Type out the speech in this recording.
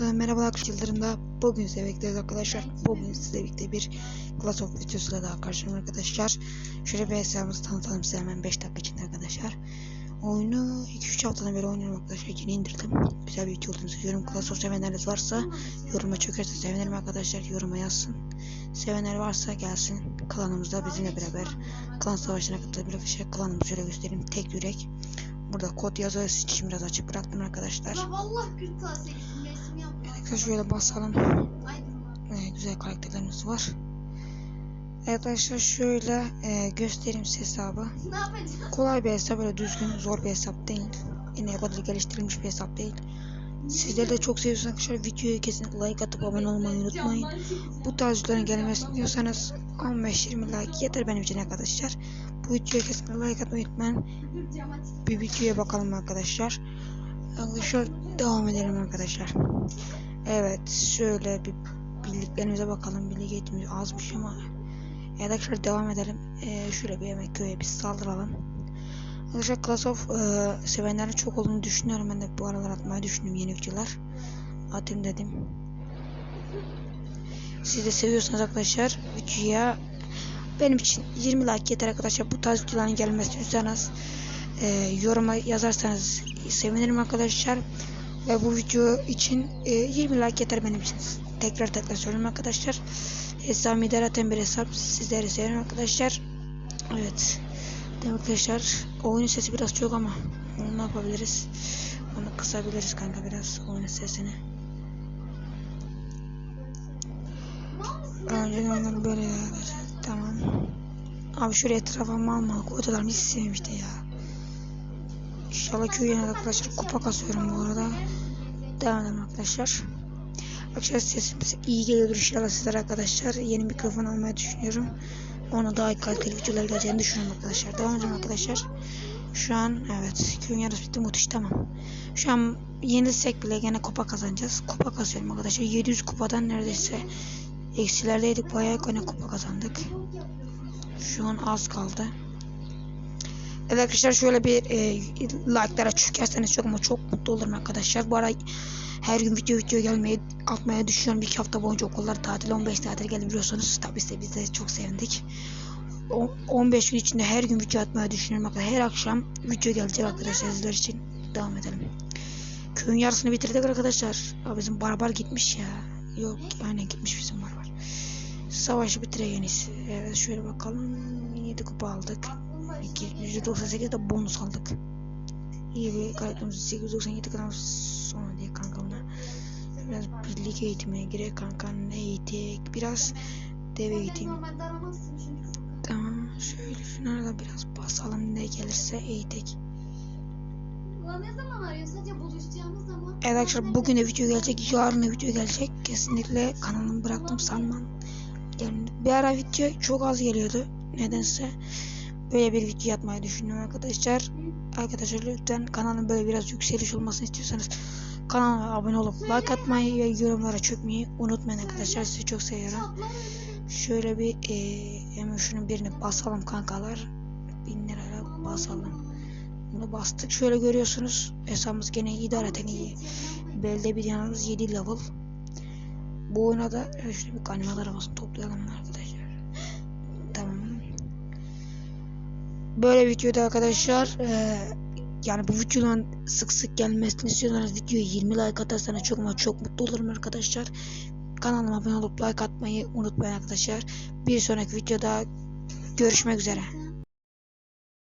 Ee, Merhaba arkadaşlarımda bugün size bekleriz arkadaşlar. Bugün size birlikte bir Class of videosuyla daha karşılayım arkadaşlar. Şöyle bir hesabımızı tanıtalım size hemen 5 dakika içinde arkadaşlar. Oyunu 2-3 haftadan beri oynuyorum arkadaşlar. Yeni indirdim. Güzel bir video olduğunu söylüyorum. Class of sevenleriniz varsa yoruma çökerse sevinirim arkadaşlar. Yoruma yazsın. Sevenler varsa gelsin. Klanımızda bizimle beraber klan savaşına katılabilir arkadaşlar. Klanımızı şöyle göstereyim. Tek yürek. Burada kod yazıyor. İçin biraz açık bıraktım arkadaşlar. Ya vallahi kırtasiye. Arkadaşlar şöyle basalım. Ee, güzel karakterlerimiz var. Arkadaşlar şöyle e, göstereyim size hesabı. Kolay bir hesap böyle düzgün zor bir hesap değil. Yine kadar geliştirilmiş bir hesap değil. Sizler de çok seviyorsanız arkadaşlar videoya kesinlikle like atıp abone olmayı unutmayın. Bu tarz videoların gelmesini diyorsanız 15-20 like yeter benim için arkadaşlar. Bu videoya kesinlikle like atmayı unutmayın. Bir videoya bakalım arkadaşlar. Arkadaşlar devam edelim arkadaşlar. Evet şöyle bir bildiklerimize bakalım. Bilgi eğitimi azmış ama. Evet arkadaşlar devam edelim. Ee, şöyle bir yemek köye bir saldıralım. Arkadaşlar Class of e, sevenlerin çok olduğunu düşünüyorum. Ben de bu aralar atmayı düşündüm yeni videolar. Atayım dedim. Siz de seviyorsanız arkadaşlar videoya benim için 20 like yeter arkadaşlar. Bu tarz videoların gelmesi istiyorsanız e, yoruma yazarsanız sevinirim arkadaşlar. Ve bu video için e, 20 like yeter benim için. Tekrar tekrar söylüyorum arkadaşlar. Hesabımı idare eden bir hesap. Sizleri severim arkadaşlar. Evet. Mi arkadaşlar? Oyunun sesi biraz çok ama onu ne yapabiliriz? Onu kısabiliriz kanka biraz oyunun sesini. Önceden oynadım böyle. Tamam. Abi şuraya etrafa mal mal koydular. Hiç sevmişti ya. İnşallah köy yener arkadaşlar. Kupa kasıyorum bu arada. Devam edelim arkadaşlar. Arkadaşlar sesimiz iyi geliyordur inşallah sizlere arkadaşlar. Yeni mikrofon almayı düşünüyorum. Ona daha kaliteli videolar geleceğini düşünüyorum arkadaşlar. Devam edelim arkadaşlar. Şu an evet köyün yarısı bitti muhteş tamam. Şu an yenilsek bile gene kupa kazanacağız. Kupa kasıyorum arkadaşlar. 700 kupadan neredeyse eksilerdeydik. Bayağı gene kupa kazandık. Şu an az kaldı. Evet arkadaşlar şöyle bir e, like'lara çökerseniz çok ama çok mutlu olurum arkadaşlar. Bu ara her gün video video gelmeye atmaya düşünüyorum. İki hafta boyunca okullar tatil 15 tatil geldi biliyorsunuz. Tabii işte biz de çok sevindik. O- 15 gün içinde her gün video atmaya düşünüyorum arkadaşlar. Her akşam video gelecek arkadaşlar sizler için. Devam edelim. Köyün yarısını bitirdik arkadaşlar. Aa, bizim barbar gitmiş ya. Yok aynen gitmiş bizim barbar. Savaşı bitireyenis. Evet şöyle bakalım. 7 kupa aldık. 198 de bonus aldık. İyi bir karakterimiz 897 kadar sonra diye kanka buna. Biraz birlik eğitimine girek kanka ne eğitik biraz dev eğitim. Tamam şöyle şunlara da biraz basalım ne gelirse eğitik. Ne zaman arıyor? Sadece buluşacağımız zaman. Evet arkadaşlar bugün de video gelecek yarın da video gelecek. Kesinlikle kanalımı bıraktım sanmam. Yani bir ara video çok az geliyordu. Nedense böyle bir video yapmayı düşünüyorum arkadaşlar. Arkadaşlar lütfen kanalın böyle biraz yükseliş olmasını istiyorsanız kanalıma abone olup like atmayı ve yorumlara çökmeyi unutmayın arkadaşlar. Sizi çok seviyorum. Şöyle bir hemen şunun birini basalım kankalar. 1000 liraya basalım. Bunu bastık. Şöyle görüyorsunuz. Hesabımız gene idareten iyi. Belde bir yanımız 7 level. Bu oyuna da e, şöyle bir kanimal arabasını toplayalım arkadaşlar. Böyle videoda arkadaşlar e, yani bu videoların sık sık gelmesini istiyorsanız videoya 20 like atarsanız çok ama çok mutlu olurum arkadaşlar. Kanalıma abone olup like atmayı unutmayın arkadaşlar. Bir sonraki videoda görüşmek üzere.